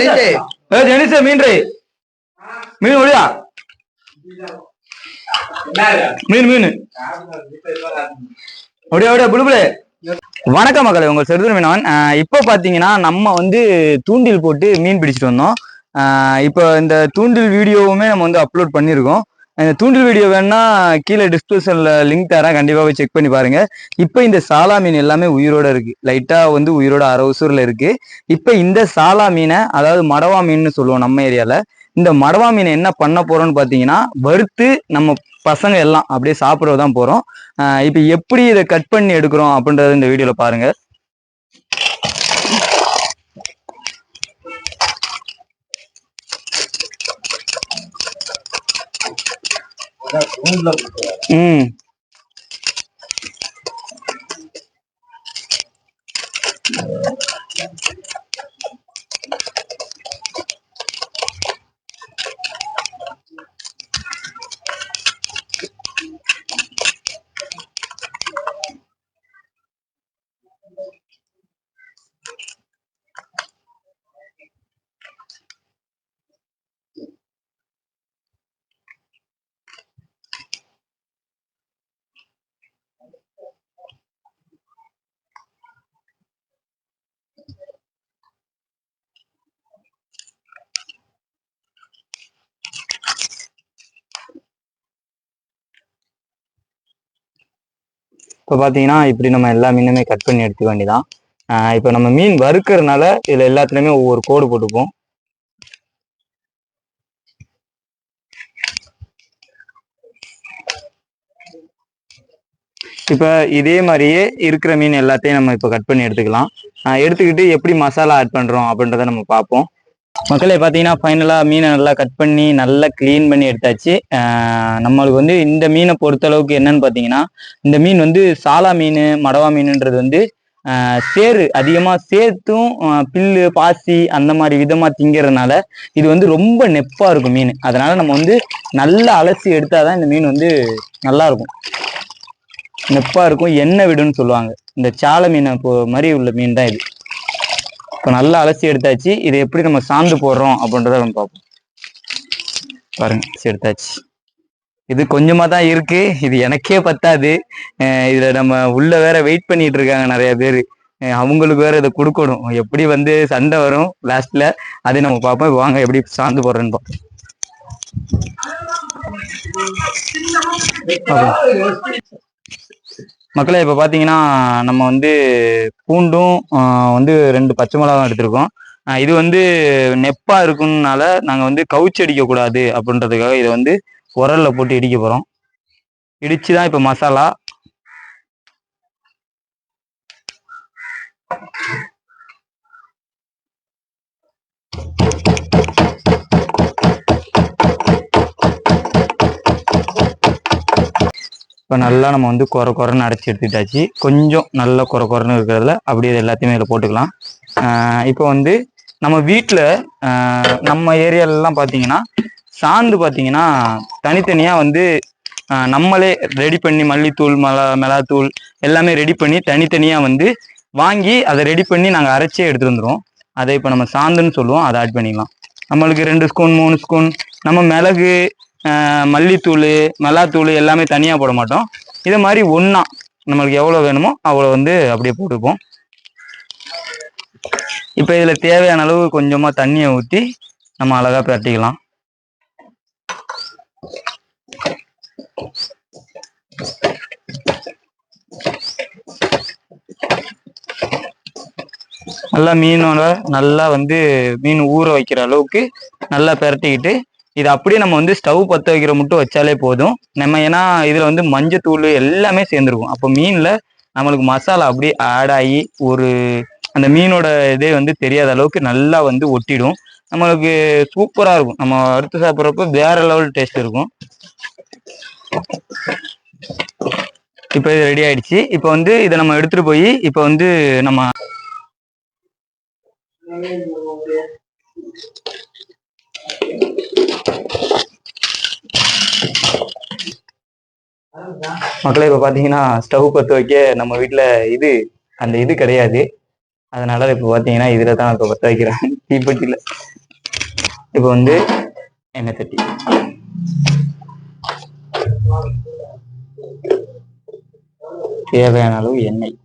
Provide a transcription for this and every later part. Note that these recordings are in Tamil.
ஏ மீன் ரை. மீன் ஒளியா? மீன் மீன். ஒடியா ஒடியா புடுபுளே வணக்கம் மக்களே உங்கள் சிறுதர் மீனவன். இப்போ பார்த்தீங்கன்னா நம்ம வந்து தூண்டில் போட்டு மீன் பிடிச்சிட்டு வந்தோம். இப்போ இந்த தூண்டில் வீடியோவுமே நம்ம வந்து அப்லோட் பண்ணியிருக்கோம். இந்த தூண்டில் வீடியோ வேணா கீழே டிஸ்கிரிப்ஷன்ல லிங்க் தரேன். கண்டிப்பாக போய் செக் பண்ணி பாருங்க. இப்போ இந்த சாலா மீன் எல்லாமே உயிரோட இருக்கு. லைட்டாக வந்து உயிரோட அரவசூர்ல இருக்கு. இப்போ இந்த சாலா மீனை அதாவது மடவா மீன் சொல்லுவோம் நம்ம ஏரியாவில் இந்த மடவா மீனை என்ன பண்ண போறோம்னு பார்த்தீங்கன்னா வறுத்து நம்ம பசங்க எல்லாம் அப்படியே சாப்பிட தான் போறோம். இப்போ எப்படி இதை கட் பண்ணி எடுக்கிறோம் அப்படின்றத இந்த வீடியோல பாருங்க. ம். இப்போ பார்த்தீங்கன்னா இப்படி நம்ம எல்லா மீனுமே கட் பண்ணி எடுத்துக்க வேண்டியதான் இப்போ நம்ம மீன் வறுக்கிறதுனால இதில் எல்லாத்துலேயுமே ஒவ்வொரு கோடு போட்டுப்போம் இப்போ இதே மாதிரியே இருக்கிற மீன் எல்லாத்தையும் நம்ம இப்போ கட் பண்ணி எடுத்துக்கலாம். எடுத்துக்கிட்டு எப்படி மசாலா ஆட் பண்ணுறோம் அப்படின்றத நம்ம பார்ப்போம். மக்களே பார்த்தீங்கன்னா ஃபைனலாக மீனை நல்லா கட் பண்ணி நல்லா க்ளீன் பண்ணி எடுத்தாச்சு. நம்மளுக்கு வந்து இந்த மீனை பொறுத்தளவுக்கு என்னன்னு பார்த்தீங்கன்னா இந்த மீன் வந்து சாலா மீன் மடவா மீனுன்றது வந்து சேரு சேறு அதிகமாக சேர்த்தும் பில்லு பாசி அந்த மாதிரி விதமாக திங்கிறதுனால இது வந்து ரொம்ப நெப்பாக இருக்கும் மீன். அதனால நம்ம வந்து நல்லா அலசி எடுத்தால் தான் இந்த மீன் வந்து நல்லா இருக்கும். நெப்பாக இருக்கும் எண்ணெய் விடுன்னு சொல்லுவாங்க. இந்த சாலை மீனை மாதிரி உள்ள மீன் தான் இது. இப்போ நல்லா அலசி எடுத்தாச்சு. இதை எப்படி நம்ம சாந்து போடுறோம் அப்படின்றத நம்ம பார்ப்போம். பாருங்க அலசி எடுத்தாச்சு. இது கொஞ்சமாக தான் இருக்கு. இது எனக்கே பத்தாது. அஹ் இதுல நம்ம உள்ள வேற வெயிட் பண்ணிட்டு இருக்காங்க நிறைய பேர். அவங்களுக்கு வேற இதை கொடுக்கணும். எப்படி வந்து சண்டை வரும் லாஸ்ட்ல அதை நம்ம பார்ப்போம். வாங்க எப்படி சாந்து போடுறேன்னு பார்ப்போம். மக்களை இப்போ பார்த்தீங்கன்னா நம்ம வந்து பூண்டும் வந்து ரெண்டு பச்சை மிளகாவும் எடுத்திருக்கோம். இது வந்து நெப்பா இருக்கும்னால நாங்கள் வந்து கவுச்சி அடிக்கக்கூடாது அப்படின்றதுக்காக இதை வந்து உரல்ல போட்டு இடிக்க போகிறோம் இடித்து தான் இப்போ மசாலா. இப்போ நல்லா நம்ம வந்து குறை குறைன்னு அரைச்சி எடுத்துக்கிட்டாச்சு. கொஞ்சம் நல்ல குறை குறைன்னு இருக்கிறதுல அப்படியே இது எல்லாத்தையுமே இதில் போட்டுக்கலாம். ஆஹ் இப்போ வந்து நம்ம வீட்டில் நம்ம ஏரியாலலாம் பார்த்தீங்கன்னா சாந்து பார்த்தீங்கன்னா தனித்தனியாக வந்து நம்மளே ரெடி பண்ணி மல்லித்தூள் மிளா மிளகாத்தூள் எல்லாமே ரெடி பண்ணி தனித்தனியாக வந்து வாங்கி அதை ரெடி பண்ணி நாங்கள் அரைச்சே எடுத்துகிட்டு வந்துடுவோம் அதை இப்போ நம்ம சாந்துன்னு சொல்லுவோம். அதை ஆட் பண்ணிக்கலாம். நம்மளுக்கு ரெண்டு ஸ்பூன் மூணு ஸ்பூன் நம்ம மிளகு மல்லித்தூள் மிளகாத்தூள் எல்லாமே தனியாக போட மாட்டோம். இதை மாதிரி ஒன்றா நம்மளுக்கு எவ்வளோ வேணுமோ அவ்வளோ வந்து அப்படியே போட்டுப்போம் இப்போ இதில் தேவையான அளவு கொஞ்சமாக தண்ணியை ஊற்றி நம்ம அழகாக பிரட்டிக்கலாம். நல்லா மீனோட நல்லா வந்து மீன் ஊற வைக்கிற அளவுக்கு நல்லா பிரட்டிக்கிட்டு இது அப்படியே நம்ம வந்து ஸ்டவ் பற்ற வைக்கிற மட்டும் வச்சாலே போதும். நம்ம ஏன்னா இதில் வந்து மஞ்சத்தூள் எல்லாமே சேர்ந்துருக்கும். அப்போ மீனில் நம்மளுக்கு மசாலா அப்படியே ஆட் ஆகி ஒரு அந்த மீனோட இதே வந்து தெரியாத அளவுக்கு நல்லா வந்து ஒட்டிடும். நம்மளுக்கு சூப்பராக இருக்கும். நம்ம அடுத்து சாப்பிட்றப்ப வேற லெவல் டேஸ்ட் இருக்கும். இப்போ இது ரெடி ஆயிடுச்சு. இப்போ வந்து இதை நம்ம எடுத்துட்டு போய் இப்போ வந்து நம்ம மக்களே இப்போ பார்த்தீங்கன்னா ஸ்டவ் பற்ற வைக்க நம்ம வீட்டில் இது அந்த இது கிடையாது. அதனால இப்போ பார்த்தீங்கன்னா இதில் தான் இப்போ பற்ற வைக்கிறேன். தீப்பெட்டியில. இப்போ வந்து எண்ணெய் தட்டி. தேவையான அளவு எண்ணெய்.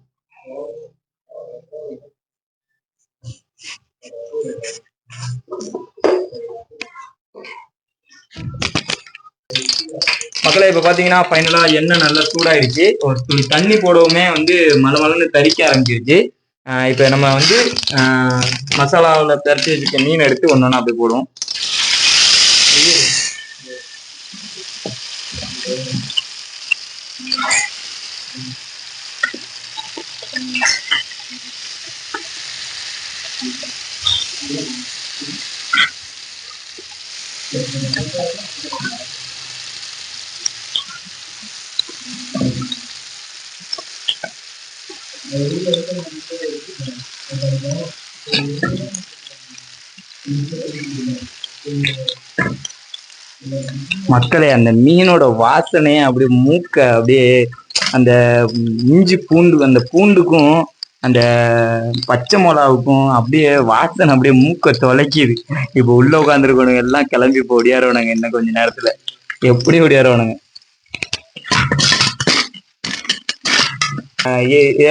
மக்களே இப்ப பாத்தீங்கன்னா ஃபைனலா எண்ணெய் நல்லா சூடாயிருச்சு ஒரு துளி தண்ணி போடவுமே வந்து மலமலன்னு தரிக்க ஆரம்பிச்சிருச்சு. ஆஹ் இப்ப நம்ம வந்து ஆஹ் தரிச்சு திரட்டி வச்சிருக்க மீன் எடுத்து ஒன்னொன்னா அப்படி போடுவோம். மக்களே அந்த மீனோட வாசனையே அப்படியே மூக்க அப்படியே அந்த இஞ்சி பூண்டு அந்த பூண்டுக்கும் அந்த பச்சை மிளகாவுக்கும் அப்படியே வாசனை அப்படியே மூக்க தொலைக்குது. இப்போ உள்ள உட்காந்துருக்கணுங்க எல்லாம் கிளம்பி இப்போ ஒடியாரவனுங்க இன்னும் கொஞ்ச நேரத்துல. எப்படி ஒடியாரவனுங்க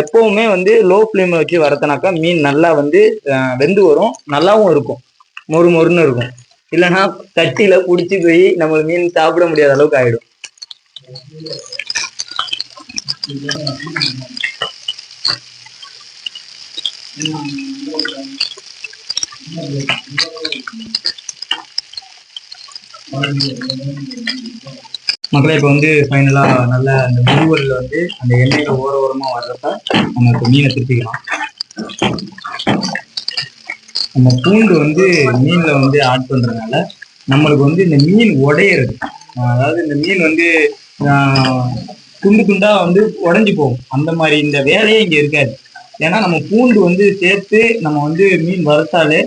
எப்பவுமே வந்து லோ ஃப்ளேம்ல வச்சு வறுத்தனாக்கா மீன் நல்லா வந்து வெந்து வரும். நல்லாவும் இருக்கும். மொறு மொறுன்னு இருக்கும். இல்லைன்னா தட்டில புடிச்சு போய் நம்ம மீன் சாப்பிட முடியாத அளவுக்கு ஆயிடும். மக்களே இப்போ வந்து ஃபைனலாக நல்ல அந்த முருவல்ல வந்து அந்த எண்ணெயில் ஓர ஓரமா வர்றப்ப நம்ம இப்போ மீனை திருப்பிக்கலாம் நம்ம பூண்டு வந்து மீன்ல வந்து ஆட் பண்றதுனால நம்மளுக்கு வந்து இந்த மீன் உடையிறது. அதாவது இந்த மீன் வந்து ஆஹ் துண்டு துண்டாக வந்து உடைஞ்சு போகும். அந்த மாதிரி இந்த வேலையே இங்கே இருக்காது. ஏன்னா நம்ம பூண்டு வந்து சேர்த்து நம்ம வந்து மீன் வறுத்தாலே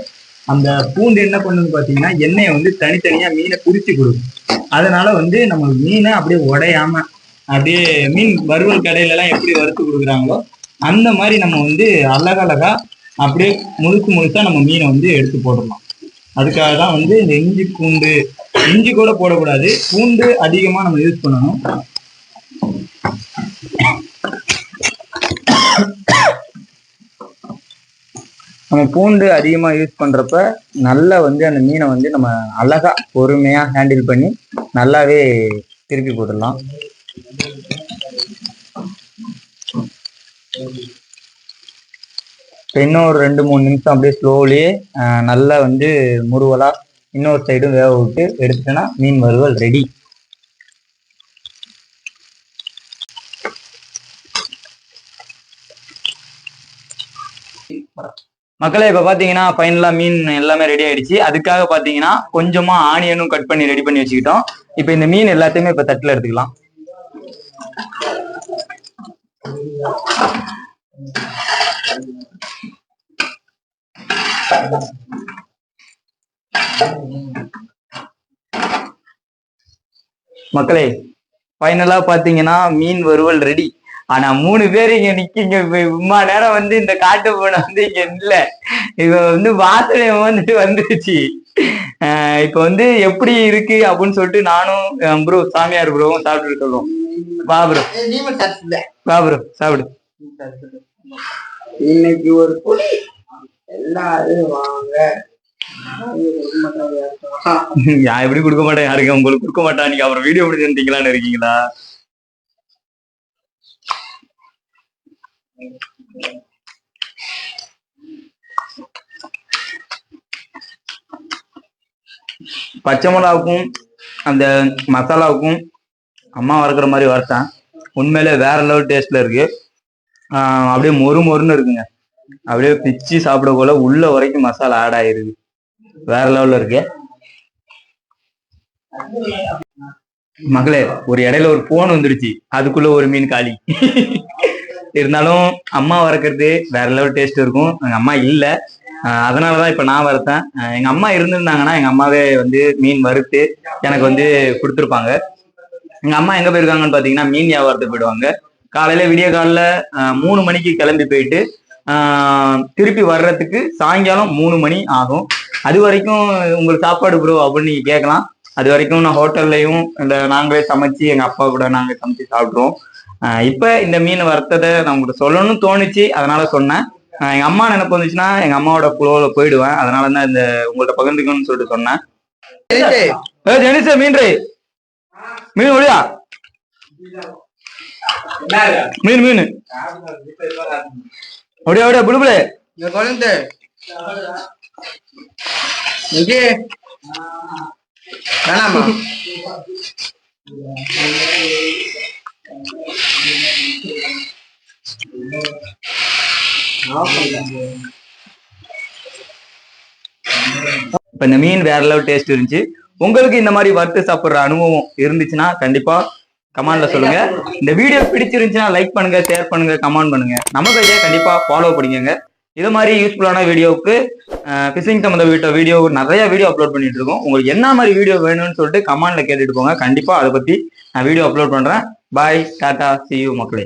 அந்த பூண்டு என்ன பண்ணுன்னு பார்த்தீங்கன்னா எண்ணெயை வந்து தனித்தனியா மீனை குறித்து கொடுக்கும். அதனால வந்து நம்ம மீனை அப்படியே உடையாம அப்படியே மீன் வறுவல் கடையில எல்லாம் எப்படி வறுத்து கொடுக்குறாங்களோ அந்த மாதிரி நம்ம வந்து அழகழகா அப்படியே முழுக்கு முழுசா நம்ம மீனை வந்து எடுத்து போட்டுடலாம். அதுக்காக தான் வந்து இந்த இஞ்சி பூண்டு இஞ்சி கூட போடக்கூடாது பூண்டு அதிகமா நம்ம யூஸ் பண்ணணும். நம்ம பூண்டு அதிகமாக யூஸ் பண்ணுறப்ப நல்லா வந்து அந்த மீனை வந்து நம்ம அழகா பொறுமையாக ஹேண்டில் பண்ணி நல்லாவே திருப்பி போட்டுடலாம். இப்போ இன்னும் ஒரு ரெண்டு மூணு நிமிஷம் அப்படியே ஸ்லோலி நல்லா வந்து முருவலாக இன்னொரு சைடும் வேக விட்டு எடுத்துட்டோன்னா மீன் வறுவல் ரெடி மக்களே இப்ப பாத்தீங்கன்னா ஃபைனலாக மீன் எல்லாமே ரெடி ஆயிடுச்சு. அதுக்காக பாத்தீங்கன்னா கொஞ்சமா ஆனியனும் கட் பண்ணி ரெடி பண்ணி வச்சுக்கிட்டோம். இப்ப இந்த மீன் எல்லாத்தையுமே இப்ப தட்டுல எடுத்துக்கலாம். மக்களே ஃபைனலாக பாத்தீங்கன்னா மீன் வறுவல் ரெடி ஆனா மூணு பேர் இங்க நிக்கீங்க. இம்மா நேரம் வந்து இந்த காட்டு பூனை வந்து இங்க இல்ல. இப்ப வந்து வாசனை வந்துட்டு வந்துருச்சு. இப்ப வந்து எப்படி இருக்கு அப்படின்னு சொல்லிட்டு நானும் ப்ரோ சாமியார் ப்ரோவும் சாப்பிட்டு சொல்லுவோம் வா ப்ரோ வா ப்ரோ சாப்பிடு. இன்னைக்கு ஒரு புலி எல்லாரும் வாங்க. நான் எப்படி கொடுக்க மாட்டேன்? யாருக்கு உங்களுக்கு கொடுக்க மாட்டான். நீங்க அப்புறம் வீடியோ முடிஞ்சுட்டீங்களான்னு இருக்கீங்களா? பச்சை மிளகாவுக்கும் அந்த மசாலாவுக்கும் அம்மா வறுக்கிற மாதிரி வறுத்தேன் உண்மையிலே வேற லெவல் டேஸ்ட்ல இருக்கு. ஆஹ் அப்படியே மொறு மொறுன்னு இருக்குங்க. அப்படியே பிச்சு சாப்பிட போல உள்ள வரைக்கும் மசாலா ஆட் ஆயிருக்கு வேற லெவல்ல இருக்கு. மகளே ஒரு இடையில ஒரு போன் வந்துருச்சு அதுக்குள்ள ஒரு மீன் காலி. இருந்தாலும் அம்மா வறுக்கிறது வேற லெவல் டேஸ்ட் இருக்கும். எங்க அம்மா இல்ல. அதனாலதான் இப்ப நான் வறுத்தேன். எங்க அம்மா இருந்திருந்தாங்கன்னா எங்க அம்மாவே வந்து மீன் வறுத்து எனக்கு வந்து கொடுத்துருப்பாங்க. எங்க அம்மா எங்க போயிருக்காங்கன்னு பாத்தீங்கன்னா மீன் வியாபாரத்துக்கு போயிடுவாங்க. காலையில விடிய காலைல மூணு மணிக்கு கிளம்பி போயிட்டு திருப்பி வர்றதுக்கு சாயங்காலம் மூணு மணி ஆகும். அது வரைக்கும் உங்களுக்கு சாப்பாடு ப்ரோ அப்படின்னு நீங்க கேட்கலாம். அது வரைக்கும் நான் ஹோட்டல்லையும் இந்த நாங்களே சமைச்சு எங்க அப்பா கூட நாங்க சமைச்சு சாப்பிட்ருவோம் இப்ப இந்த மீன் வறுத்ததை நான் உங்களுக்கு சொல்லணும்னு தோணுச்சு. அதனால சொன்னேன். எங்க அம்மா நினைப்பு வந்துச்சுன்னா எங்க அம்மாவோட குளோல போயிடுவேன். அதனால தான் இந்த உங்கள்ட்ட பகிர்ந்துக்கணும்னு சொல்லிட்டு சொன்னேன். ஜெனிச. மீன் ரை. மீன் ஒளியா? மீன் மீன். ஒடியா ஒடியா புடுபுலே குழந்தை. வேணாமா? இப்ப இந்த மீன் வேற லெவல் டேஸ்ட் இருந்துச்சு. உங்களுக்கு இந்த மாதிரி வறுத்து சாப்பிடுற அனுபவம் இருந்துச்சுன்னா கண்டிப்பா கமெண்ட்ல சொல்லுங்க. இந்த வீடியோ பிடிச்சிருந்துச்சுன்னா லைக் பண்ணுங்க ஷேர் பண்ணுங்க கமெண்ட் பண்ணுங்க. நம்ம பேஜை கண்டிப்பா ஃபாலோ பண்ணிக்கோங்க. இது மாதிரி யூஸ்ஃபுல்லான வீடியோவுக்கு ஃபிஷிங் சம்மந்த வீட்டோ வீடியோ நிறைய வீடியோ அப்லோட் பண்ணிட்டு இருக்கோம். உங்களுக்கு என்ன மாதிரி வீடியோ வேணும்னு சொல்லிட்டு கமெண்ட்ல கேட்டுட்டு போங்க. கண்டிப்பா அதை பத்தி நான் வீடியோ அப்லோட் பண்றேன். பாய் டாடா see you மக்களே